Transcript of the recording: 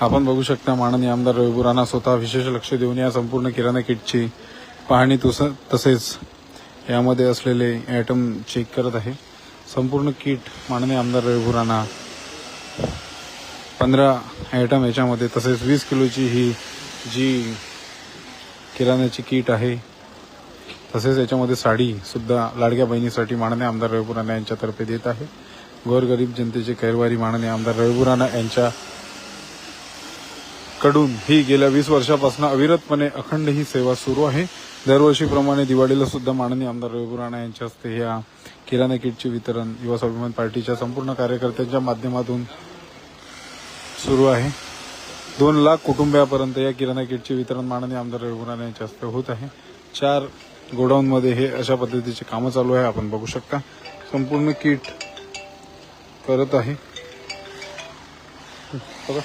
आपण बघू शकता माननीय आमदार रविपुरांना स्वतः विशेष लक्ष देऊन या संपूर्ण किराणा किटची पाहणी तसेच यामध्ये असलेले आयटम चेक करत आहे. संपूर्ण किट माननीय आमदार रविपुरांना पंधरा आयटम याच्यामध्ये तसेच वीस किलोची ही जी किराण्याची किट आहे तसेच याच्यामध्ये साडीसुद्धा लाडक्या बहिणीसाठी माननीय आमदार रविपुराणा यांच्यातर्फे देत आहे. गोरगरीब जनतेचे कैरवारी माननीय आमदार रविपुराणा यांच्या कडून ही गेल्या वीस वर्षापासून अविरतपणे अखंड ही सेवा सुरू आहे. दरवर्षीप्रमाणे दिवाळीला सुद्धा माननीय आमदार रवी राणा यांच्या हस्ते या किराणा किटचे वितरण युवा स्वाभिमान पार्टीच्या संपूर्ण कार्यकर्त्यांच्या माध्यमातून सुरू आहे. दोन लाख कुटुंबियापर्यंत या किराणा किटचे वितरण माननीय आमदार रवी यांच्या हस्ते होत आहे. चार गोडाऊनमध्ये हे अशा पद्धतीचे कामं चालू आहे आपण बघू शकता. संपूर्ण किट करत आहे. बघा.